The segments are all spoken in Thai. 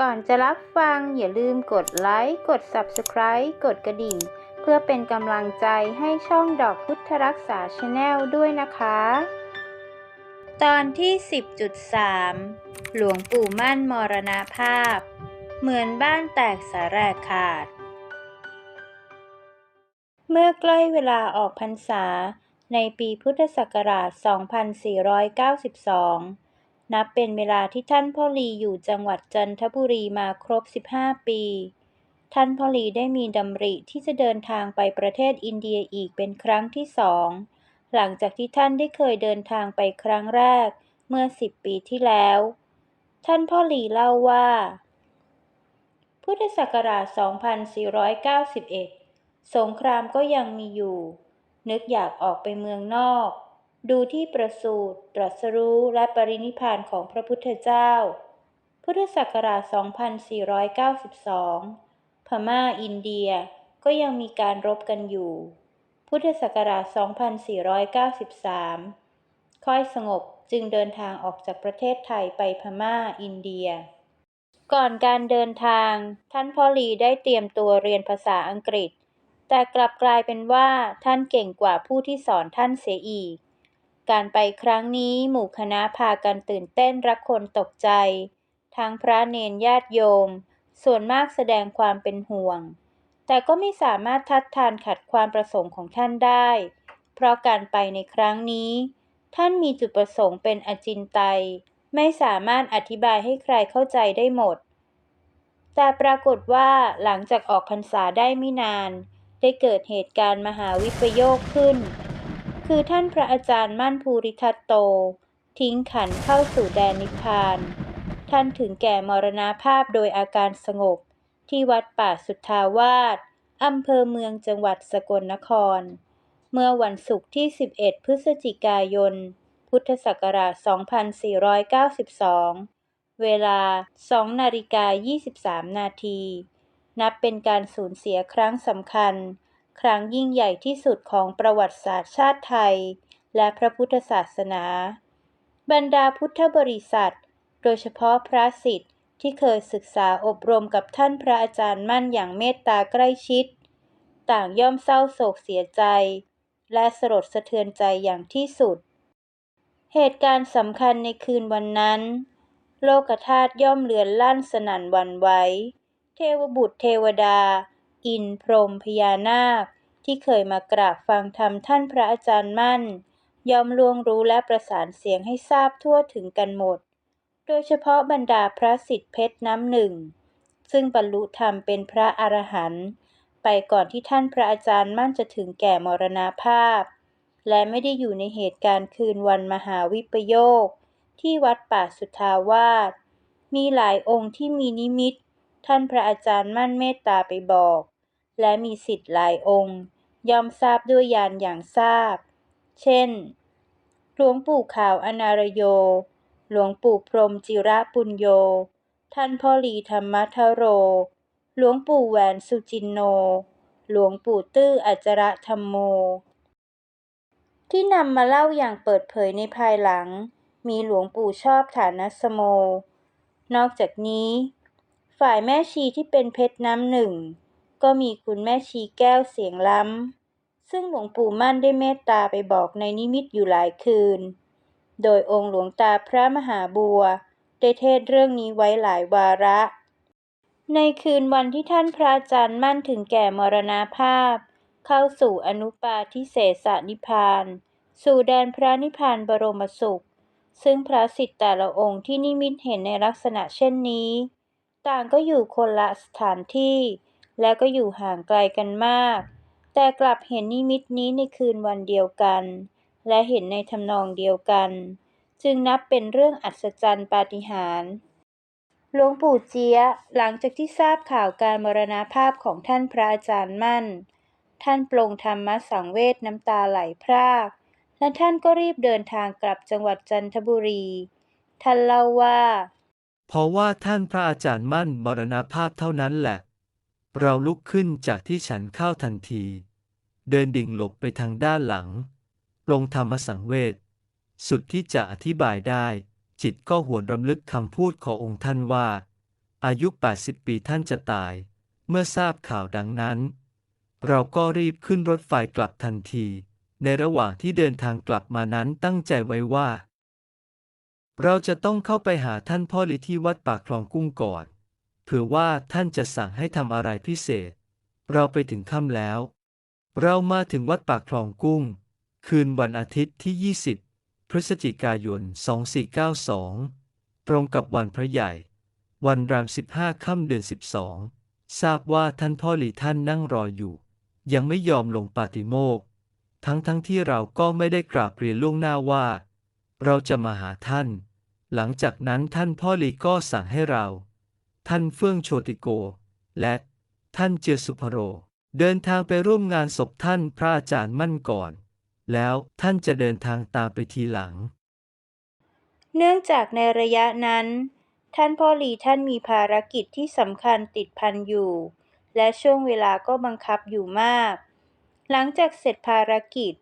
ก่อนจะรับฟังอย่าลืมกดไลค์กด Subscribe กดกระดิ่ง เพื่อเป็นกำลังใจให้ช่องดอกพุทธรักษาชาแนลด้วยนะคะ ตอนที่ 10.3 หลวงปู่มั่นมรณภาพ เหมือนบ้านแตกสาแรกขาด เมื่อใกล้เวลาออกพรรษา ในปีพุทธศักราช 2492 นับเป็นเวลาที่ท่านพ่อลีอยู่จังหวัดจันทบุรีมาครบ 15 ปี ท่านพ่อลีได้มีดำริที่จะเดินทางไปประเทศอินเดียอีกเป็นครั้งที่สอง หลังจากที่ท่านได้เคยเดินทางไปครั้งแรกเมื่อ 10 ปีที่แล้ว ท่านพ่อลีเล่าว่า พุทธศักราช 2491 สงครามก็ยังมีอยู่ นึกอยากออกไปเมืองนอก ดูที่ประสูติตรัสรู้และปรินิพานของพระพุทธเจ้า พุทธศักราช 2492 พม่าอินเดียก็ยังมีการรบกันอยู่ พุทธศักราช 2493 ค่อยสงบจึงเดินทางออกจากประเทศไทยไปพม่าอินเดีย ก่อนการเดินทาง ท่านพ่อลีได้เตรียมตัวเรียนภาษาอังกฤษ แต่กลับกลายเป็นว่าท่านเก่งกว่าผู้ที่สอนท่านเสียอีก การไปครั้งนี้หมู่คณะพากันตื่นเต้นรักคนตกใจ ทั้งพระเนนญาติโยม ส่วนมากแสดงความเป็นห่วง แต่ก็ไม่สามารถทัดทานขัดความประสงค์ของท่านได้ เพราะการไปในครั้งนี้ ท่านมีจุดประสงค์เป็นอจินไตย ไม่สามารถอธิบายให้ใครเข้าใจได้หมด แต่ปรากฏว่าหลังจากออกพรรษาได้ไม่นาน ได้เกิดเหตุการณ์มหาวิปโยคขึ้น คือท่านพระอาจารย์มั่นภูริทัตโต ทิ้งขันเข้าสู่แดนนิพพาน ท่านถึงแก่มรณาภาพโดยอาการสงบ ที่วัดป่าสุทธาวาสอำเภอเมืองจังหวัดสกลนคร เมื่อวันศุกร์ที่ 11 พฤศจิกายน พุทธศักราช 2492 เวลา 2 นาฬิกา 23 นาที นับเป็นการสูญเสียครั้งสำคัญ ครั้งยิ่งใหญ่ที่สุดของประวัติศาสตร์ชาติไทย และพระพุทธศาสนา บรรดาพุทธบริษัท โดยเฉพาะพระสิทธิ์ที่เคยศึกษาอบรมกับท่านพระอาจารย์มั่นอย่างเมตตาใกล้ชิด ต่างย่อมเศร้าโศกเสียใจ และสลดสะเทือนใจอย่างที่สุด เหตุการณ์สำคัญในคืนวันนั้น โลกธาตุย่อมเลือนลั่นสนั่นวันไหวเทวบุตรเทวดา อินพรหมพญานาค ที่เคยมากราบฟังธรรมท่านพระอาจารย์มั่น ย่อมล่วงรู้และประสานเสียงให้ทราบทั่วถึงกันหมด โดยเฉพาะบรรดาพระสิทธิเพชรน้ำหนึ่ง ซึ่งบรรลุธรรมเป็นพระอรหันต์ไปก่อนที่ท่านพระอาจารย์มั่นจะถึงแก่มรณาภาพ และไม่ได้อยู่ในเหตุการณ์คืนวันมหาวิปโยค ที่วัดป่าสุทาวาสมีหลายองค์ที่มีนิมิต ท่านพระอาจารย์มั่นเมตตาไปบอก และมีสิทธิ์หลายองค์ ย่อมทราบด้วยญาณอย่างทราบ เช่น หลวงปู่ขาวอนารโย หลวงปู่พรมจิระปุญโย ท่านพ่อลีธรรมทโร หลวงปู่แหวนสุจินโน หลวงปู่ตื้ออัจระธรรมโม ที่นำมาเล่าอย่างเปิดเผยในภายหลัง มีหลวงปู่ชอบฐานสโม นอกจากนี้ ฝ่ายแม่ชีที่เป็นเพชรน้ำหนึ่ง ก็มีคุณแม่ชีแก้วเสียงล้ำ ซึ่งหลวงปู่มั่นได้เมตตาไปบอกในนิมิตอยู่หลายคืน โดยองค์หลวงตาพระมหาบัว ได้เทศเรื่องนี้ไว้หลายวาระ ในคืนวันที่ท่านพระอาจารย์มั่นถึงแก่มรณาภาพ เข้าสู่อนุปาทิเสสนิพาน สู่แดนพระนิพพานบรมสุข ซึ่งพระสิทธิ์แต่ละองค์ที่นิมิตเห็นในลักษณะเช่นนี้ ต่างก็อยู่คนละสถานที่ และก็อยู่ห่างไกลกันมาก แต่กลับเห็นนิมิตนี้ในคืนวันเดียวกัน และเห็นในทำนองเดียวกัน จึงนับเป็นเรื่องอัศจรรย์ปาฏิหาริย์หลวงปู่เจี๊ยหลังจากที่ทราบข่าวการมรณาภาพของท่านพระอาจารย์มั่น ท่านปลงธรรมสังเวชน้ำตาไหลพราก และท่านก็รีบเดินทางกลับจังหวัดจันทบุรี ท่านเล่าว่า เพราะว่าท่านพระอาจารย์มั่นมรณภาพเท่านั้นแหละ เราลุกขึ้นจากที่ฉันเข้าทันที เดินดิ่งหลบไปทางด้านหลัง ลงธรรมสังเวชสุดที่จะอธิบายได้ จิตก็หวนรำลึกคำพูดขององค์ท่านว่า อายุ 80 ปีท่านจะตาย เมื่อทราบข่าวดังนั้น เราก็รีบขึ้นรถไฟกลับทันที ในระหว่างที่เดินทางกลับมานั้นตั้งใจไว้ว่า เราจะต้องเข้าไปหาท่านพ่อลีที่วัดปากคลองกุ้งก่อน ผื่อว่าท่านจะสั่งให้ทำอะไรพิเศษ เราไปถึงค่ำแล้ว เรามาถึงวัดปากคลองกุ้ง คืนวันอาทิตย์ที่ 20 พฤศจิกายน 2492 ตรงกับวันพระใหญ่ วันราม 15 ค่ำเดือน 12 ทราบว่าท่านพ่อหลีท่านนั่งรออยู่ ยังไม่ยอมลงปาติโมก ทั้งทั้งที่เราก็ไม่ได้กราบเรียนล่วงหน้าว่า เราจะมาหาท่าน หลังจากนั้นท่านพ่อหลีก็สั่งให้เรา ท่านเฟื่องโชติโก และท่านเจือสุภโร เดินทางไปร่วมงานศพท่านพระอาจารย์มั่นก่อน แล้วท่านจะเดินทางตามไปทีหลัง เนื่องจากในระยะนั้น ท่านพ่อหลีท่านมีภารกิจที่สำคัญติดพันอยู่ และช่วงเวลาก็บังคับอยู่มาก หลังจากเสร็จภารกิจ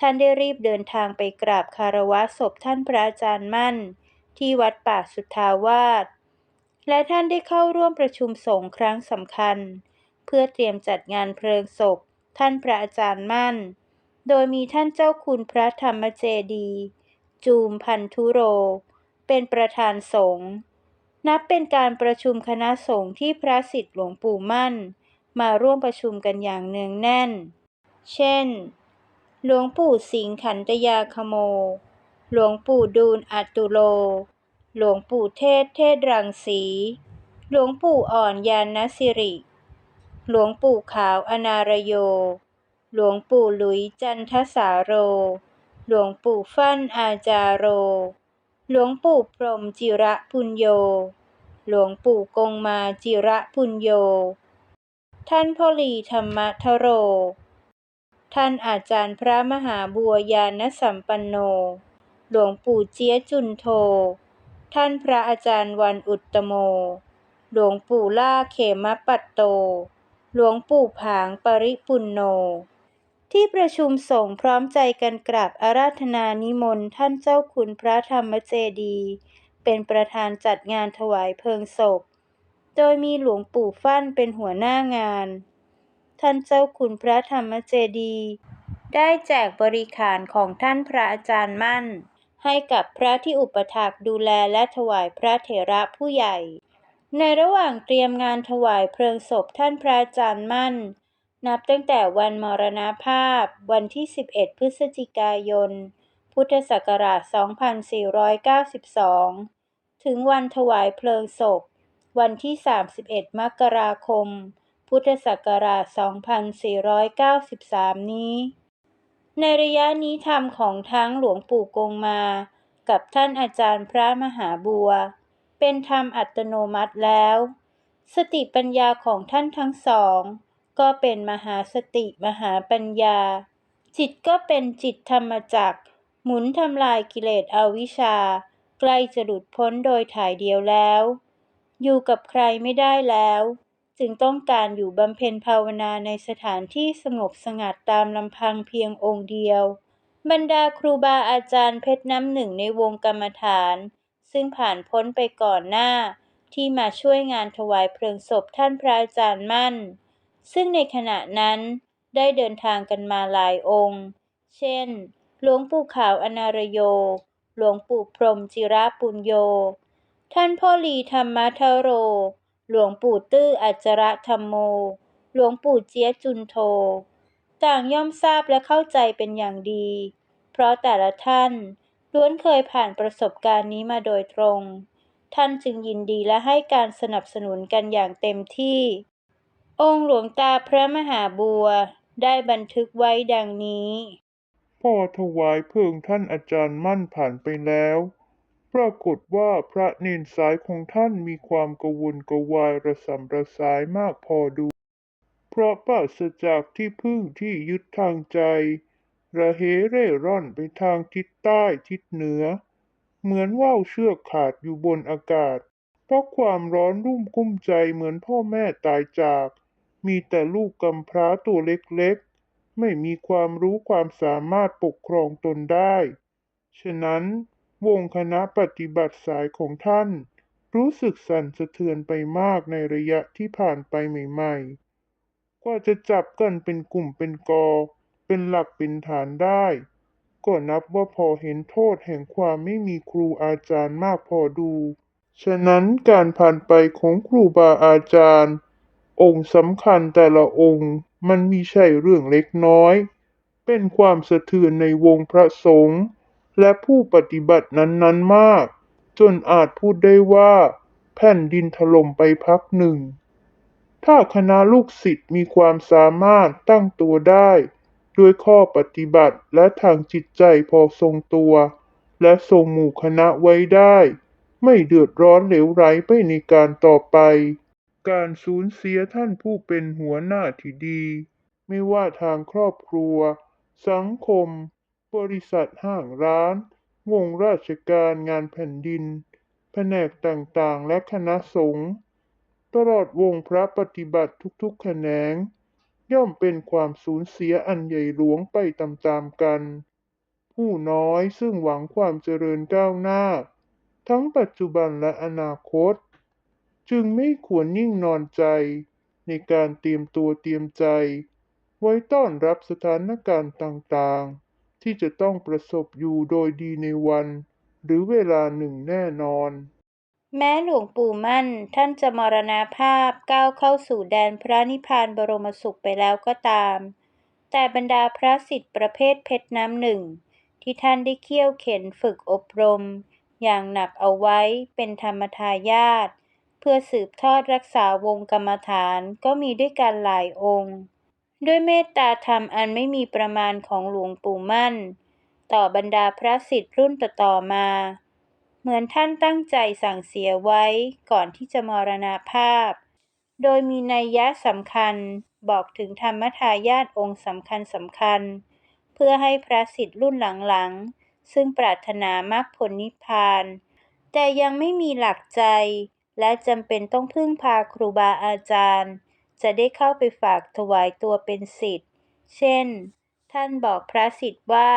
ท่านได้รีบเดินทางไปกราบคารวะศพท่านพระอาจารย์มั่น ที่วัดป่าสุทธาวาส และท่านได้เข้าร่วมประชุมสงฆ์ครั้งสำคัญ เพื่อเตรียมจัดงานเพลิงศพ ท่านพระอาจารย์มั่น โดยมีท่านเจ้าคุณพระธรรมเจดีย์จูมพันธุโร เป็นประธานสงฆ์นับเป็นการประชุมคณะสงฆ์ที่พระสิทธิ์หลวงปู่มั่น มาร่วมประชุมกันอย่างเนืองแน่น เช่น หลวงปู่สิงขันตยาคโม หลวงปู่ดูลอัตุโล หลวงปู่เทศเทศรังสี หลวงปู่อ่อนยานสิริ หลวงปู่ขาวอนารโย หลวงปู่หลุยจันทสาโร หลวงปู่ฟั่นอาจาโร หลวงปู่พรหมจิระพุญโย หลวงปู่กงมาจิระพุญโย ท่านพ่อลีธรรมทโร ท่านอาจารย์พระมหาบัวยานสัมปันโน หลวงปู่เจียจุนโท ท่านพระอาจารย์วันอุตโม หลวงปู่ล่าเขมปัตโต หลวงปู่ผางปริปุณโน ที่ประชุมสงฆ์พร้อมใจกันกราบอาราธนานิมนต์ท่านเจ้าคุณพระธรรมเจดี เป็นประธานจัดงานถวายเพลิงศพ โดยมีหลวงปู่ฟั่นเป็นหัวหน้างาน ท่านเจ้าคุณพระธรรมเจดี ได้แจกบริขารของท่านพระอาจารย์มั่น ให้กับพระที่อุปถักดูแลและถวายพระเถระผู้ใหญ่ ในระหว่างเตรียมงานถวายเพลิงศพท่านพระอาจารย์มั่น นับตั้งแต่วันมรณภาพ วันที่ 11 พฤศจิกายน พุทธศักราช 2492 ถึงวันถวายเพลิงศพ วันที่ 31 มกราคม พุทธศักราช 2493 นี้ ในระยะนี้ธรรมของทั้งหลวงปู่กงมา กับท่านอาจารย์พระมหาบัว เป็นธรรมอัตโนมัติแล้ว สติปัญญาของท่านทั้งสอง ก็เป็นมหาสติมหาปัญญา จิตก็เป็นจิตธรรมจักหมุนทำลายกิเลสอวิชชา ใกล้จะหลุดพ้นโดยถ่ายเดียวแล้ว อยู่กับใครไม่ได้แล้ว จึงต้องการอยู่บำเพ็ญภาวนาในสถานที่สงบสงัดตามลำพังเพียงองค์เดียว บรรดาครูบาอาจารย์เพชรน้ำหนึ่งในวงกรรมฐาน ซึ่งผ่านพ้นไปก่อนหน้า ที่มาช่วยงานถวายเพลิงศพท่านพระอาจารย์มั่น ซึ่งในขณะนั้นได้เดินทางกันมาหลายองค์ เช่น หลวงปู่ขาวอนารโย หลวงปู่พรมจิระปุญโย ท่านพ่อลีธรรมทโร หลวงปู่ตื้ออัจระธรรมโม หลวงปู่เจี๊ยจุนโท ต่างย่อมทราบและเข้าใจเป็นอย่างดี เพราะแต่ละท่านล้วนเคยผ่านประสบการณ์นี้มาโดยตรง ท่านจึงยินดีและให้การสนับสนุนกันอย่างเต็มที่ องค์หลวงตาพระมหาบัวได้บันทึกไว้ดังนี้พอถวายเพลิงท่านอาจารย์มั่นผ่านไปแล้ว ปรากฏว่าพระเนนสายของท่านมีความกวนกวายระสำระสายมากพอดู เพราะปราศจากที่พึ่งที่ยึดทางใจ ระเหเร่ร่อนไปทางทิศใต้ทิศเหนือ เหมือนว่าวเชือกขาดอยู่บนอากาศ เพราะความร้อนรุ่มกุ้มใจเหมือนพ่อแม่ตายจาก มีแต่ลูกกำพร้าตัวเล็กๆ ไม่มีความรู้ความสามารถปกครองตนได้ ฉะนั้น วงคณะปฏิบัติสายของท่าน รู้สึกสั่นสะเทือนไปมากในระยะที่ผ่านไปใหม่ๆ กว่าจะจับกันเป็นกลุ่มเป็นกอ เป็นหลักเป็นฐานได้ ก็นับว่าพอเห็นโทษแห่งความไม่มีครูอาจารย์มากพอดู ฉะนั้นการผ่านไปของครูบาอาจารย์ องค์สำคัญแต่ละองค์มันมีใช่เรื่องเล็กน้อย เป็นความสะเทือนในวงพระสงฆ์ และผู้ปฏิบัตินั้นๆมาก จนอาจพูดได้ว่า แผ่นดินถล่มไปพักหนึ่ง ถ้าคณะลูกศิษย์มีความสามารถตั้งตัวได้ ด้วยข้อปฏิบัติและทางจิตใจพอทรงตัว และทรงหมู่คณะไว้ได้ ไม่เดือดร้อนเหลวไหลไปในการต่อไป การสูญเสียท่านผู้เป็นหัวหน้าที่ดี ไม่ว่าทางครอบครัว สังคม บริษัทห้างร้าน วงราชการงานแผ่นดิน แผนกต่างๆ และคณะสงฆ์ตลอดวงพระปฏิบัติทุกๆ แขนง ย่อมเป็นความสูญเสียอันใหญ่หลวงไปตามๆกัน ผู้น้อยซึ่งหวังความเจริญก้าวหน้า ทั้งปัจจุบันและอนาคต จึงไม่ควรนิ่งนอนใจ ในการเตรียมตัวเตรียมใจ ไว้ต้อนรับสถานการณ์ต่างๆ ที่จะต้องประสบอยู่โดยดีในวัน หรือเวลาหนึ่งแน่นอน แม้หลวงปู่มั่นท่านจะมรณภาพก้าวเข้าสู่แดนพระนิพพานบรมสุขไปแล้วก็ตาม แต่บรรดาพระสิทธิ์ประเภทเพชรน้ำหนึ่ง ที่ท่านได้เคี่ยวเข็นฝึกอบรม อย่างหนักเอาไว้เป็นธรรมทายาทเพื่อสืบทอดรักษาวงกรรมฐานก็มีด้วยกันหลายองค์ ด้วยเมตตาธรรมอันไม่มีประมาณของหลวงปู่มั่น ต่อบรรดาพระสิทธิ์รุ่นต่อๆมา เหมือนท่านตั้งใจสั่งเสียไว้ก่อนที่จะมรณาภาพ โดยมีนัยยะสำคัญบอกถึงธรรมทายาทองค์สำคัญสำคัญ เพื่อให้พระสิทธิ์รุ่นหลังๆ ซึ่งปรารถนามรรคผลนิพพาน แต่ยังไม่มีหลักใจ และจำเป็นต้องพึ่งพาครูบาอาจารย์ จะได้เข้าไปฝากถวายตัวเป็นสิทธิ์ เช่น ท่านบอกพระสิทธิ์ว่า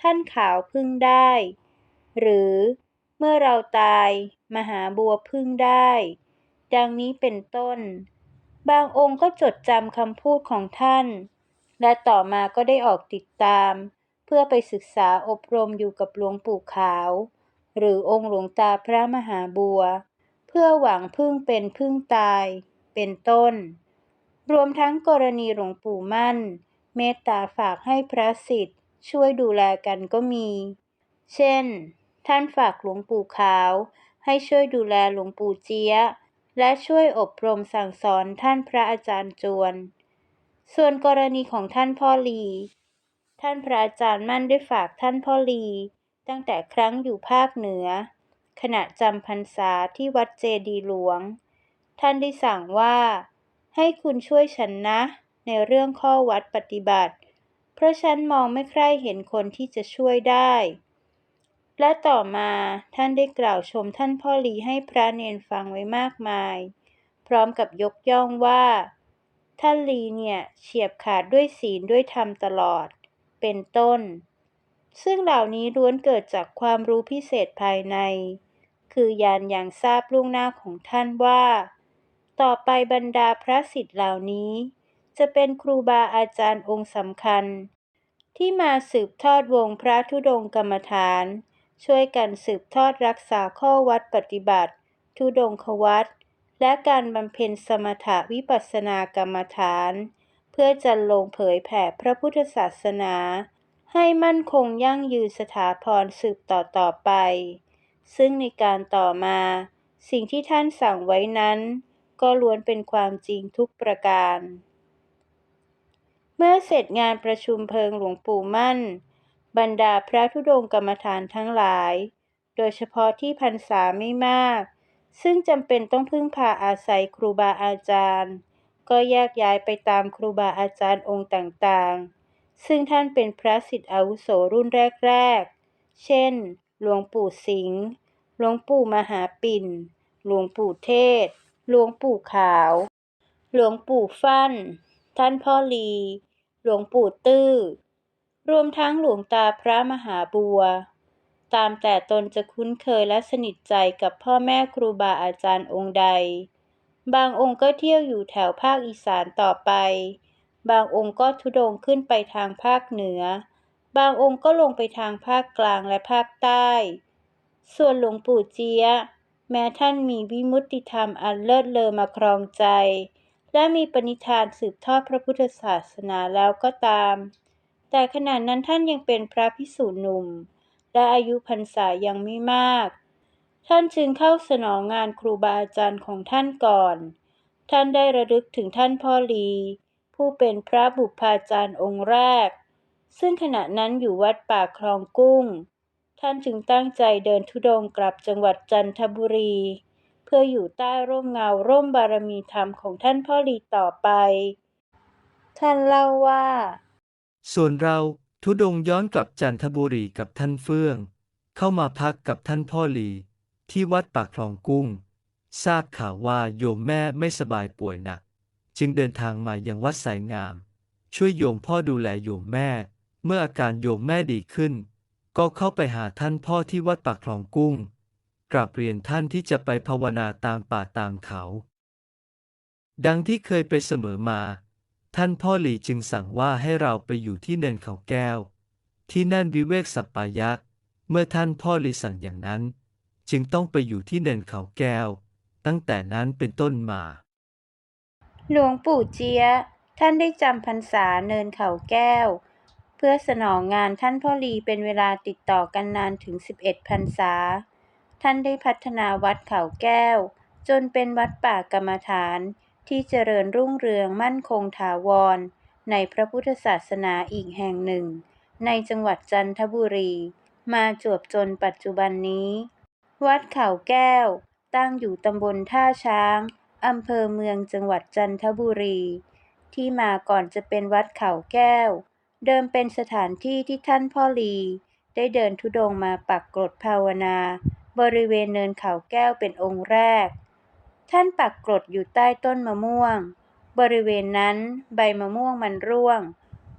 ท่านขาวพึ่งได้ หรือเมื่อเราตายมหาบัวพึ่งได้ ดังนี้เป็นต้น บางองค์ก็จดจำคำพูดของท่าน และต่อมาก็ได้ออกติดตาม เพื่อไปศึกษาอบรมอยู่กับหลวงปู่ขาว หรือองค์หลวงตาพระมหาบัว เพื่อหวังพึ่งเป็นพึ่งตาย เป็นต้น รวมทั้งกรณีหลวงปู่มั่น เมตตาฝากให้พระสิทธิ์ช่วยดูแลกันก็มี เช่น ท่านฝากหลวงปู่ขาว ให้ช่วยดูแลหลวงปู่เจี๊ยและช่วยอบรมสั่งสอนท่านพระอาจารย์จวน ส่วนกรณีของท่านพ่อลี ท่านพระอาจารย์มั่นได้ฝากท่านพ่อลี ตั้งแต่ครั้งอยู่ภาคเหนือ ขณะจำพรรษาที่วัดเจดีหลวง ท่านได้สั่งว่า ให้คุณช่วยฉันนะ ในเรื่องข้อวัดปฏิบัติ เพราะฉันมองไม่ใคร่เห็นคนที่จะช่วยได้ และต่อมาท่านได้กล่าวชมท่านพ่อลีให้พระเนนฟังไว้มากมาย พร้อมกับยกย่องว่า ท่านลีเนี่ยเฉียบขาดด้วยศีลด้วยธรรมตลอด เป็นต้น ซึ่งเหล่านี้ล้วนเกิดจากความรู้พิเศษภายใน คือญาณอย่างทราบล่วงหน้าของท่านว่า ต่อไปบรรดาพระสิทธิ์เหล่านี้ จะเป็นครูบาอาจารย์องค์สำคัญ ที่มาสืบทอดวงพระธุดงกรรมฐาน ช่วยกันสืบทอดรักษาข้อวัดปฏิบัติ ธุดงควัดและการบำเพ็ญสมถะวิปัสสนากรรมฐาน เพื่อจะลงเผยแผ่พระพุทธศาสนา ให้มั่นคงยั่งยืนสถาพรสืบต่อต่อไป ซึ่งในการต่อมา สิ่งที่ท่านสั่งไว้นั้น ก็ล้วนเป็นความจริงทุกประการ เมื่อเสร็จงานประชุมเพลิงหลวงปู่มั่น บรรดาพระธุดงค์กรรมฐานทั้งหลาย โดยเฉพาะที่พรรษาไม่มาก ซึ่งจำเป็นต้องพึ่งพาอาศัยครูบาอาจารย์ ก็แยกย้ายไปตามครูบาอาจารย์องค์ต่างๆ ซึ่งท่านเป็นพระสิทธิอาวุโสรุ่นแรกๆ เช่น หลวงปู่สิงห์หลวงปู่มหาปิ่น หลวงปู่เทศ หลวงปู่ขาว หลวงปู่ฟั่น ท่านพ่อลี หลวงปู่ตื้อ รวมทั้งหลวงตาพระมหาบัว ตามแต่ตนจะคุ้นเคยและสนิทใจกับพ่อแม่ครูบาอาจารย์องค์ใด บางองค์ก็เที่ยวอยู่แถวภาคอีสานต่อไป บางองค์ก็ทุดงขึ้นไปทางภาคเหนือ บางองค์ก็ลงไปทางภาคกลางและภาคใต้ ส่วนหลวงปู่เจียะ แม้ท่านมีวิมุตติธรรมอันเลิศเลอมาครองใจ และมีปณิธานสืบทอดพระพุทธศาสนาแล้วก็ตาม แต่ขณะนั้นท่านยังเป็นพระภิกษุหนุ่ม และอายุพรรษายังไม่มาก ท่านจึงเข้าสนองงานครูบาอาจารย์ของท่านก่อน ท่านได้ระลึกถึงท่านพ่อลี ผู้เป็นพระบุพาจารย์องค์แรก ซึ่งขณะนั้นอยู่วัดป่าคลองกุ้ง ท่านจึงตั้งใจเดินธุดงค์กลับจังหวัดจันทบุรี เพื่ออยู่ใต้ร่มเงาร่มบารมีธรรมของท่านพ่อลีต่อไป ท่านเล่าว่า ส่วนเราทุดงค์ย้อนกลับจันทบุรีกับท่านเฟื่อง เข้ามาพักกับท่านพ่อหลี ที่วัดปากคลองกุ้ง ทราบข่าวว่าโยมแม่ไม่สบายป่วยหนัก จึงเดินทางมายังวัดสายงาม ช่วยโยมพ่อดูแลโยมแม่ เมื่ออาการโยมแม่ดีขึ้น ก็เข้าไปหาท่านพ่อที่วัดปากคลองกุ้ง กราบเรียนท่านที่จะไปภาวนาตามป่าตามเขา ดังที่เคยไปเสมอมา ท่านพ่อหลีจึงสั่งว่าให้เราไปอยู่ที่เนินเขาแก้ว ที่นั่นวิเวกสัปปายะ เมื่อท่านพ่อหลีสั่งอย่างนั้น จึงต้องไปอยู่ที่เนินเขาแก้ว ตั้งแต่นั้นเป็นต้นมา หลวงปู่เจีย ท่านได้จำพรรษาเนินเขาแก้ว เพื่อสนองงานท่านพ่อลีเป็นเวลาติดต่อกันนานถึง 11พรรษา ท่านได้พัฒนาวัดเขาแก้ว จนเป็นวัดป่ากรรมฐาน ที่เจริญรุ่งเรืองมั่นคงถาวร ในพระพุทธศาสนาอีกแห่งหนึ่ง ในจังหวัดจันทบุรี มาจวบจนปัจจุบันนี้ วัดเขาแก้ว ตั้งอยู่ตำบลท่าช้างอำเภอเมืองจังหวัดจันทบุรี ที่มาก่อนจะเป็นวัดเขาแก้ว เดิมเป็นสถานที่ที่ท่านพ่อลีได้เดินธุดงมาปักกรดภาวนา บริเวณเนินเขาแก้วเป็นองค์แรก ท่านปักกรดอยู่ใต้ต้นมะม่วง บริเวณนั้นใบมะม่วงมันร่วง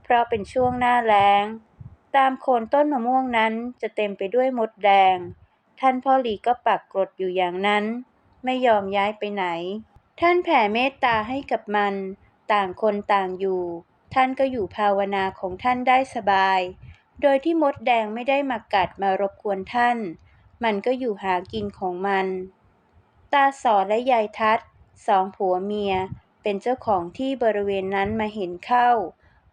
เพราะเป็นช่วงหน้าแล้ง ตามโคนต้นมะม่วงนั้นจะเต็มไปด้วยมดแดง ท่านพ่อหลีก็ปักกรดอยู่อย่างนั้น ไม่ยอมย้ายไปไหน ท่านแผ่เมตตาให้กับมัน ต่างคนต่างอยู่ ท่านก็อยู่ภาวนาของท่านได้สบาย โดยที่มดแดงไม่ได้มากัดมารบกวนท่าน มันก็อยู่หากินของมัน ตาสอนและยายทัศน์สองผัวเมียเป็นเจ้าของที่บริเวณนั้นมาเห็นเข้า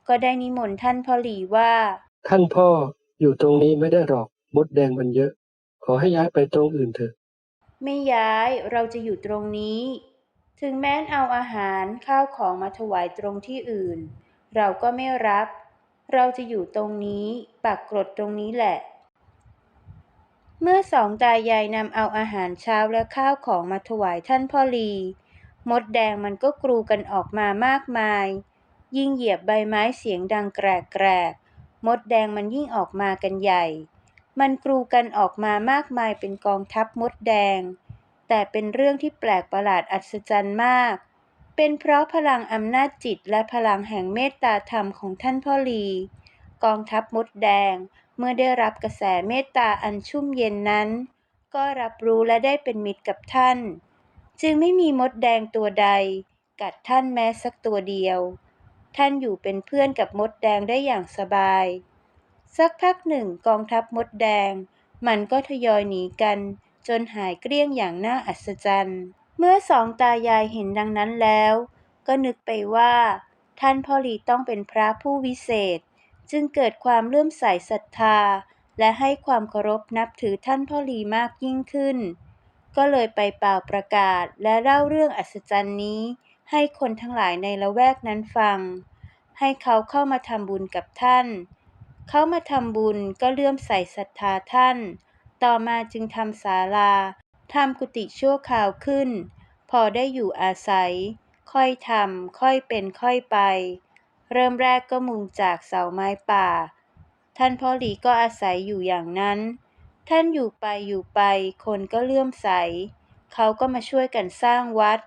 ก็ได้นิมนต์ท่านพ่อหลีว่า ท่านพ่ออยู่ตรงนี้ไม่ได้หรอกมดแดงมันเยอะ ขอให้ย้ายไปตรงอื่นเถอะ ไม่ย้ายเราจะอยู่ตรงนี้ ถึงแม้นเอาอาหารข้าวของมาถวายตรงที่อื่น เราก็ไม่รับ เราจะอยู่ตรงนี้ปักกรดตรงนี้แหละ เมื่อสองตายายนำเอาอาหารเช้าและข้าวของมาถวายท่านพ่อลี มดแดงมันก็กรูกันออกมามากมาย ยิ่งเหยียบใบไม้เสียงดังแกรกแกรกมดแดงมันยิ่งออกมากันใหญ่ มันกรูกันออกมามากมายเป็นกองทัพมดแดง แต่เป็นเรื่องที่แปลกประหลาดอัศจรรย์มาก เป็นเพราะพลังอำนาจจิตและพลังแห่งเมตตาธรรมของท่านพ่อลี กองทัพมดแดง เมื่อได้รับกระแสเมตตาอันชุ่มเย็นนั้น ก็รับรู้และได้เป็นมิตรกับท่าน จึงไม่มีมดแดงตัวใด กัดท่านแม้สักตัวเดียว ท่านอยู่เป็นเพื่อนกับมดแดงได้อย่างสบาย สักพักหนึ่งกองทัพมดแดง มันก็ทยอยหนีกัน จนหายเกลี้ยงอย่างน่าอัศจรรย์ เมื่อสองตายายเห็นดังนั้นแล้ว ก็นึกไปว่า ท่านพ่อหลีต้องเป็นพระผู้วิเศษ จึงเกิดความเลื่อมใสศรัทธา และให้ความเคารพนับถือท่านพ่อหลีมากยิ่งขึ้น ก็เลยไปเป่าประกาศและเล่าเรื่องอัศจรรย์นี้ ให้คนทั้งหลายในละแวกนั้นฟัง ให้เขาเข้ามาทำบุญกับท่าน เขามาทำบุญก็เลื่อมใสศรัทธาท่าน ต่อมาจึงทำศาลา ทำกุฏิชั่วคราวขึ้น พอได้อยู่อาศัย ค่อยทำค่อยเป็นค่อยไป เริ่มแรกก็มุงจากเสาไม้ป่า ท่านพ่อหลีก็อาศัยอยู่อย่างนั้น ท่านอยู่ไปอยู่ไป คนก็เลื่อมใส เขาก็มาช่วยกันสร้างวัด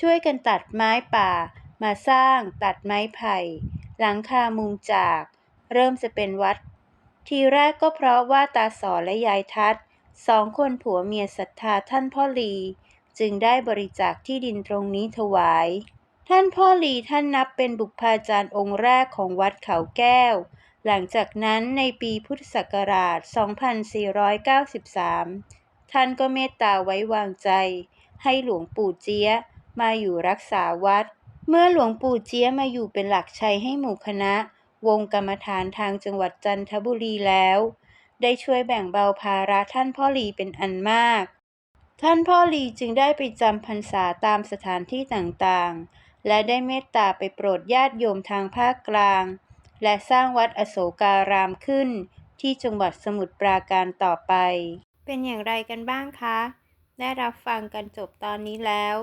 ช่วยกันตัดไม้ป่า มาสร้างตัดไม้ไผ่ หลังคามุงจาก เริ่มจะเป็นวัด ทีแรกก็เพราะว่าตาสอนและยายทัศ สองคนผัวเมียศรัทธาท่านพ่อลี จึงได้บริจาคที่ดินตรงนี้ถวาย ท่านพ่อลีท่านนับเป็นบุพาจารย์องค์แรกของวัดเขาแก้ว หลังจากนั้นในปีพุทธศักราช 2493 ท่านก็เมตตาไว้วางใจ ให้หลวงปู่เจี๊ยมาอยู่รักษาวัด เมื่อหลวงปู่เจี๊ยมาอยู่เป็นหลักชัยให้หมู่คณะ วงกรรมฐานทางจังหวัดจันทบุรีแล้ว ได้ช่วยแบ่งเบาภาระท่านพ่อลีเป็นอันมาก ท่านพ่อลีจึงได้ไปจำพรรษาตามสถานที่ต่างๆ และได้เมตตาไปโปรดญาติโยมทางภาคกลาง และสร้างวัดอโศการามขึ้น ที่จังหวัดสมุทรปราการต่อไป เป็นอย่างไรกันบ้างคะ ได้รับฟังกันจบตอนนี้แล้ว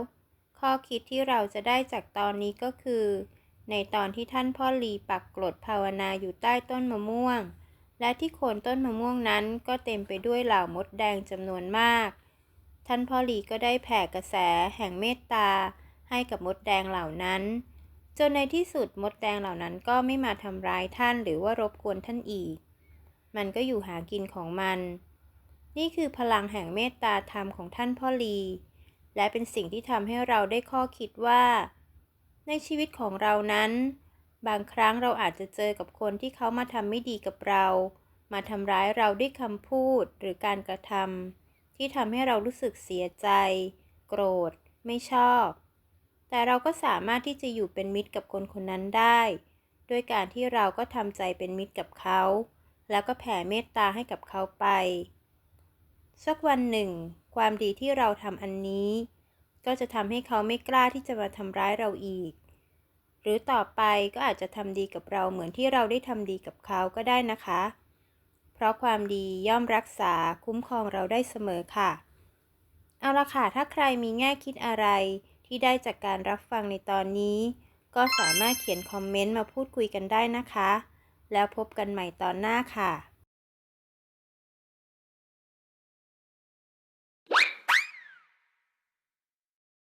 ข้อคิดที่เราจะได้จากตอนนี้ก็คือ ในตอนที่ท่านพ่อลีปักกรดภาวนาอยู่ใต้ต้นมะม่วง และที่โคนต้นมะม่วงนั้นก็เต็มไปด้วยเหล่ามดแดงจำนวนมาก ท่านพ่อลีก็ได้แผ่กระแสแห่งเมตตาให้กับมดแดงเหล่านั้น จนในที่สุดมดแดงเหล่านั้นก็ไม่มาทำร้ายท่านหรือว่ารบกวนท่านอีก มันก็อยู่หากินของมัน นี่คือพลังแห่งเมตตาธรรมของท่านพ่อลี และเป็นสิ่งที่ทำให้เราได้ข้อคิดว่า ในชีวิตของเรานั้น บางครั้งเราอาจจะเจอกับคนที่เขามาทำไม่ดีกับเรา มาทำร้ายเราด้วยคำพูดหรือการกระทำที่ทำให้เรารู้สึกเสียใจ โกรธ ไม่ชอบ แต่เราก็สามารถที่จะอยู่เป็นมิตรกับคนคนนั้นได้ ด้วยการที่เราก็ทำใจเป็นมิตรกับเขา แล้วก็แผ่เมตตาให้กับเขาไป สักวันหนึ่ง ความดีที่เราทำอันนี้ ก็จะทำให้เขาไม่กล้าที่จะมาทำร้ายเราอีก หรือต่อไปก็อาจจะทำดีกับเราเหมือนที่เราได้ทำดีกับเขาก็ได้นะคะ เพราะความดีย่อมรักษาคุ้มครองเราได้เสมอค่ะ เอาละค่ะ ถ้าใครมีแง่คิดอะไรที่ได้จากการรับฟังในตอนนี้ ก็สามารถเขียนคอมเมนต์มาพูดคุยกันได้นะคะ แล้วพบกันใหม่ตอนหน้าค่ะ